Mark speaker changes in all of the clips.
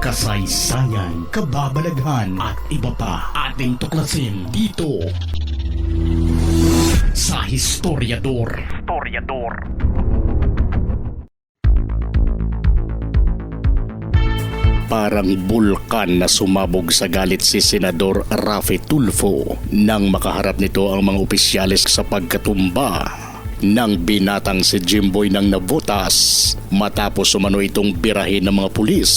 Speaker 1: kasaysayan, kababalaghan at iba pa ating tuklasin dito sa Historiador. Historiador. Parang bulkan na sumabog sa galit si Senador Rafi Tulfo nang makaharap nito ang mga opisyalis sa pagkatumba ng binatang si Jimboy ng nabotas matapos umano itong birahin ng mga pulis.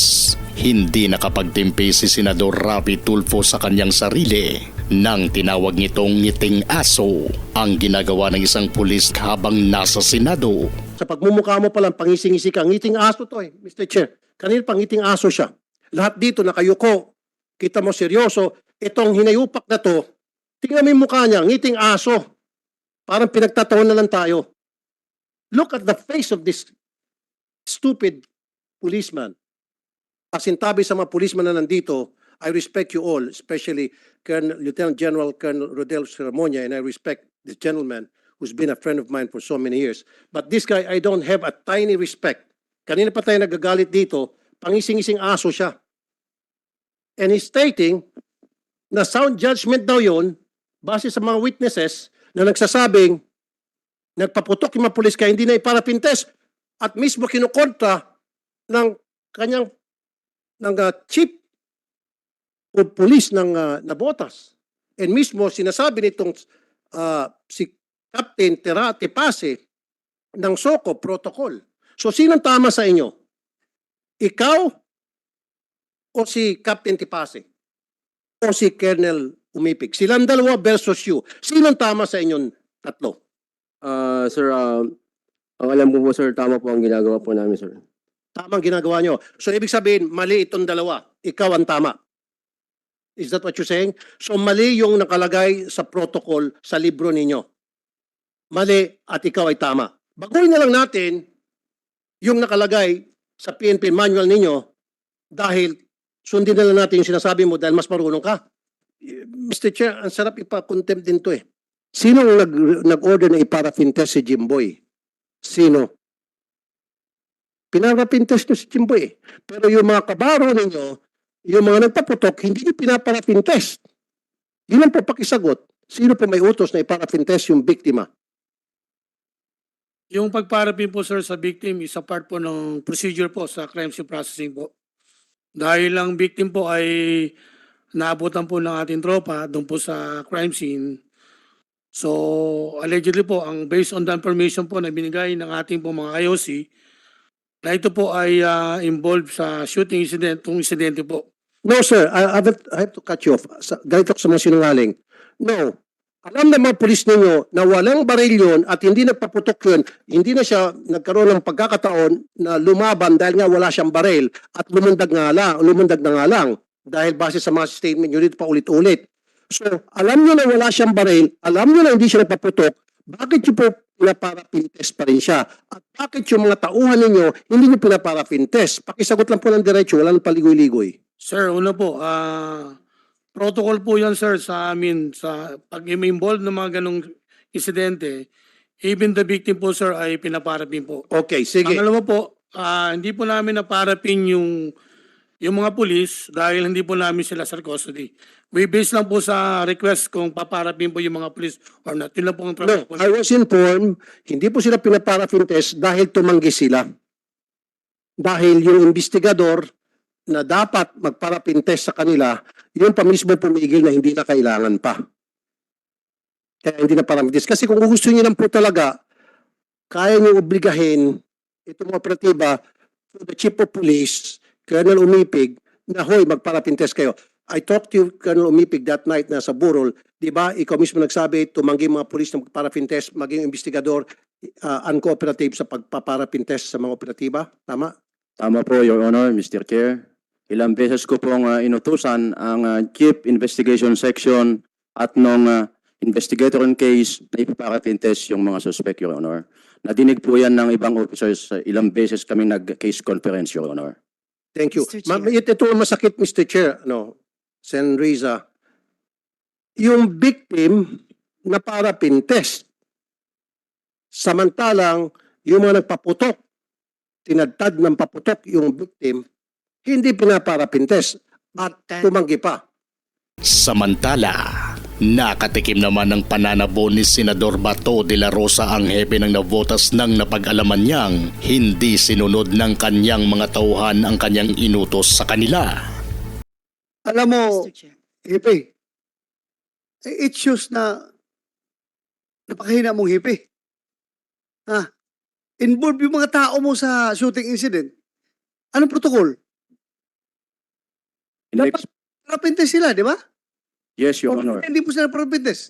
Speaker 1: Hindi nakapagtimpi si Senador Rafi Tulfo sa kanyang sarili nang tinawag nitong ngiting aso ang ginagawa ng isang pulis habang nasa Senado.
Speaker 2: Sa pagmumukha mo palang pangising-isi ka, ngiting aso to eh, Mr. Chair. Kanina pangiting aso siya. Lahat dito nakayuko. Kita mo seryoso. Itong hinayupak na to, tingnan mo yung mukha niya, ngiting aso. Parang pinagtataon na lang tayo. Look at the face of this stupid policeman. Pasintabi sa mga policeman na nandito, I respect you all, especially Colonel, Lieutenant General Colonel Rodel Cermonia, and I respect this gentleman who's been a friend of mine for so many years. But this guy, I don't have a tiny respect. Kanina pa tayo nagagalit dito, pangising-ising aso siya. And he's stating na sound judgment daw yon base sa mga witnesses na nagsasabing nagpaputok yung mga pulis kaya hindi na iparapintes at mismo kinukontra ng kanyang ng uh, chief o pulis ng uh, Nabotas. And mismo sinasabi nitong uh, si Captain Terate Pase ng SOCO protocol. So sinong tama sa inyo? Ikaw o si Captain Tipase? O si Colonel Umipig? Silang dalawa versus you. Sinong tama sa inyong tatlo?
Speaker 3: Ah, sir, ah, ang alam ko po sir, tama po ang ginagawa po namin sir.
Speaker 2: Tama ang ginagawa nyo. So ibig sabihin, mali itong dalawa. Ikaw ang tama. Is that what you're saying? So mali yung nakalagay sa protocol sa libro ninyo. Mali at ikaw ay tama. Baguhin na lang natin yung nakalagay sa PNP manual ninyo dahil sundin na lang natin yung sinasabi mo dahil mas marunong ka. Mr. Chair, ang sarap ipa-contempt din to eh. Sino ang nag, nag-order na iparafin test si Jimboy? Sino? Pinarafin test nyo si Jimboy eh. Pero yung mga kabaro ninyo, yung mga nagpaputok, hindi nyo pinaparafin test. Yun ang po pakisagot. Sino po may utos na iparafin test yung biktima?
Speaker 4: Yung pagparapin po sir sa victim is a part po ng procedure po sa crime scene processing po. Dahil ang victim po ay naabutan po ng ating tropa doon po sa crime scene. So allegedly po, ang based on the information po na binigay ng ating po mga IOC, na ito po ay ah, involved sa shooting incident, itong insidente po.
Speaker 2: No, sir. I, I, have, I have to cut you off. Sa, galit ako sa mga sinungaling. No. Alam ng mga pulis ninyo na walang baril yun at hindi nagpaputok yun, hindi na siya nagkaroon ng pagkakataon na lumaban dahil nga wala siyang baril at lumundag nga lang, lumundag na nga lang dahil base sa mga statement nyo dito pa ulit-ulit. So, alam nyo na wala siyang baril, alam nyo na hindi siya nagpaputok, bakit nyo po pinaparafin test pa rin siya? At bakit yung mga tauhan ninyo hindi nyo pinaparafin test? Pakisagot lang po ng diretso, wala nang paligoy-ligoy.
Speaker 4: Sir, una po, ah protocol po yan sir sa amin sa pag involved ng mga ganong insidente, even the victim po sir ay pinaparapin po.
Speaker 2: Okay, sige.
Speaker 4: Pangalawa po, ah, hindi po namin naparapin yung yung mga pulis dahil hindi po namin sila sa custody. We base lang po sa request kung paparapin po yung mga pulis or not. Yun lang po ang
Speaker 2: No,
Speaker 4: trabaho po.
Speaker 2: I was informed, hindi po sila pinaparafin test dahil tumanggi sila. Dahil yung investigador na dapat magparafin test sa kanila, yun pa mismo pumigil na hindi na kailangan pa. Kaya hindi na parang test. Kasi kung gusto niyo lang po talaga, kaya niyo obligahin itong operatiba to the chief of police, Colonel Umipig, na hoy, magparafin test kayo. I talked to you, Colonel Umipig, that night na sa Burol, di ba, ikaw mismo nagsabi, tumanggi mga pulis ng parafin test, maging investigador, uh, uncooperative sa pagpaparafin test sa mga operatiba. Tama?
Speaker 3: Tama po, Your Honor, Mr. Chair. Ilang beses ko pong ah, inutusan ang ah, Chief Investigation Section at nung ah, investigator in case na ipaparafin test yung mga suspect, Your Honor. Nadinig po yan ng ibang officers. ah, ilang beses kami nag-case conference, Your Honor.
Speaker 2: Thank you.
Speaker 5: Mr.
Speaker 2: Ma-
Speaker 5: Chair.
Speaker 2: ito, ito ang masakit, Mr. Chair. No, Sen. Riza. Yung victim na parafin test. Samantalang yung mga nagpaputok, tinadtad ng paputok yung victim, hindi pinaparapintes at tumanggi pa.
Speaker 1: Samantala, nakatikim naman ng pananabo ni Senador Bato de la Rosa ang hepe ng nabotas nang napag-alaman niyang hindi sinunod ng kanyang mga tauhan ang kanyang inutos sa kanila.
Speaker 5: Alam mo, hipi, eh, it shows na napakahina mong hipi. Ha? Involve yung mga tao mo sa shooting incident. Anong protocol? Dapat parapintes sila, di ba?
Speaker 3: Yes, Your Honor.
Speaker 5: Hindi po sila parapintes.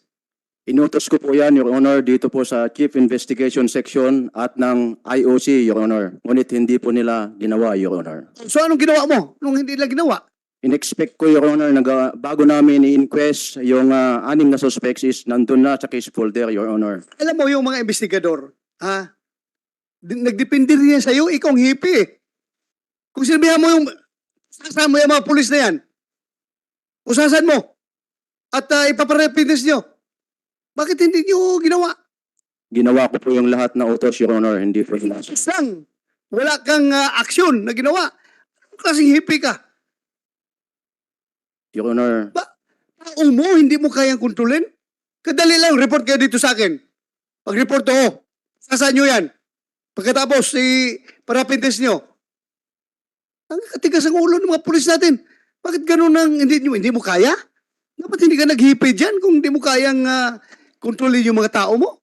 Speaker 3: Inutos ko po yan, Your Honor, dito po sa Chief Investigation Section at ng IOC, Your Honor. Ngunit hindi po nila ginawa, Your Honor.
Speaker 5: So anong ginawa mo nung hindi nila ginawa?
Speaker 3: In-expect ko, Your Honor, nag, bago namin i-inquest yung ah, anim na suspects is nandun na sa case folder, Your Honor.
Speaker 5: Alam mo yung mga investigador, ha? Nagdepende rin yan sa'yo, ikaw ang hipi eh. Kung sinabihan mo yung, sasama mo yung mga pulis na yan, usasan mo, at uh, ipaparepindes nyo, bakit hindi nyo ginawa?
Speaker 3: Ginawa ko po yung lahat na utos, Your Honor, hindi po.
Speaker 5: Isang, wala kang ah, aksyon na ginawa. Anong klaseng hipi ka?
Speaker 3: Your Honor,
Speaker 5: Tao mo, hindi mo kayang kontrolin? Kadali lang, report kayo dito sa akin. Pag-report ako, sasaan nyo yan? Pagkatapos, si parapintes nyo. Ang katigas ang ulo ng mga pulis natin. Bakit ganun ang hindi, hindi mo kaya? Dapat hindi ka naghipi dyan kung hindi mo kayang ah, kontrolin yung mga tao mo.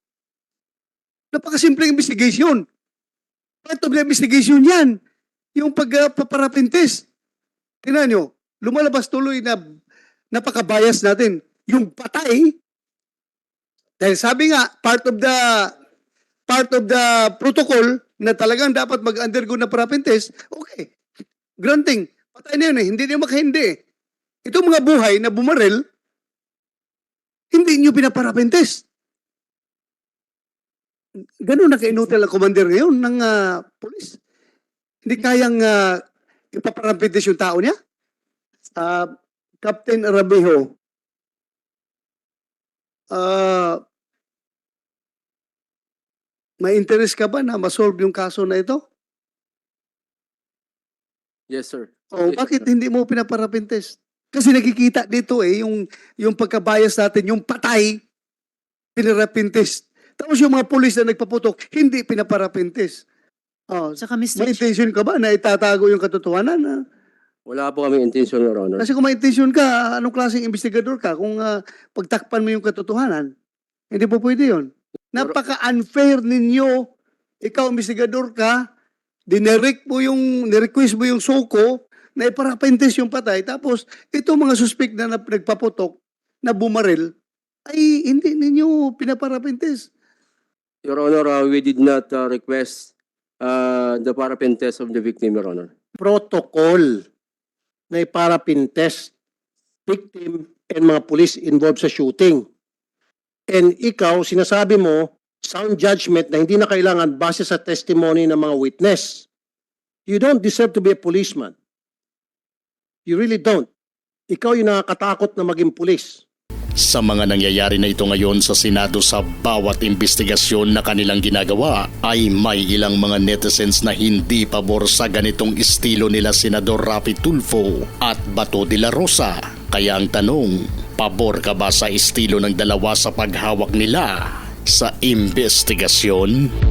Speaker 5: Napakasimpleng investigation. Part of the investigation yan. Yung pagpaparapintes. Tingnan nyo, lumalabas tuloy na napaka-bias natin. Yung patay, dahil sabi nga, part of the part of the protocol na talagang dapat mag-undergo na parapin test, okay. Granting, patay na yun eh. Hindi niyo makahindi eh. Itong mga buhay na bumarel, hindi niyo pinaparapin test. Ganun na kainutil ang commander ngayon ng ah, police. Hindi kayang uh, ipaparapin test yung tao niya. Ah, Captain Arabejo, ah, may interest ka ba na masolve yung kaso na ito?
Speaker 3: Yes, sir.
Speaker 5: O
Speaker 3: Yes,
Speaker 5: bakit
Speaker 3: sir.
Speaker 5: hindi mo pinaparapintes? Kasi nakikita dito eh, yung, yung pagkabayas natin, yung patay, pinarapintes. Tapos yung mga pulis na nagpaputok, hindi pinaparapintes. Oh,
Speaker 6: Saka Mr.
Speaker 5: may
Speaker 6: Chair,
Speaker 5: intention ka ba na itatago yung katotohanan? ah?
Speaker 3: Wala po kami intention, Your Honor.
Speaker 5: Kasi kung may intention ka, anong klaseng investigador ka kung ah, pagtakpan mo yung katotohanan? Hindi po pwede yun. Napaka-unfair ninyo. Ikaw, investigador ka, dinirect mo yung, nirequest mo yung soko na iparapentes yung patay. Tapos, ito mga suspect na nagpaputok na bumaril, ay hindi ninyo pinaparapentes.
Speaker 7: Your Honor, uh, we did not uh, request uh, the paraffin test of the victim, Your Honor.
Speaker 2: Protocol na iparapintes victim and mga police involved sa shooting. And ikaw, sinasabi mo, sound judgment na hindi na kailangan base sa testimony ng mga witness. You don't deserve to be a policeman. You really don't. Ikaw yung nakakatakot na maging pulis.
Speaker 1: Sa mga nangyayari na ito ngayon sa Senado sa bawat investigasyon na kanilang ginagawa ay may ilang mga netizens na hindi pabor sa ganitong estilo nila Senador Rapi Tulfo at Bato de la Rosa. Kaya ang tanong, pabor ka ba sa estilo ng dalawa sa paghawak nila sa investigasyon?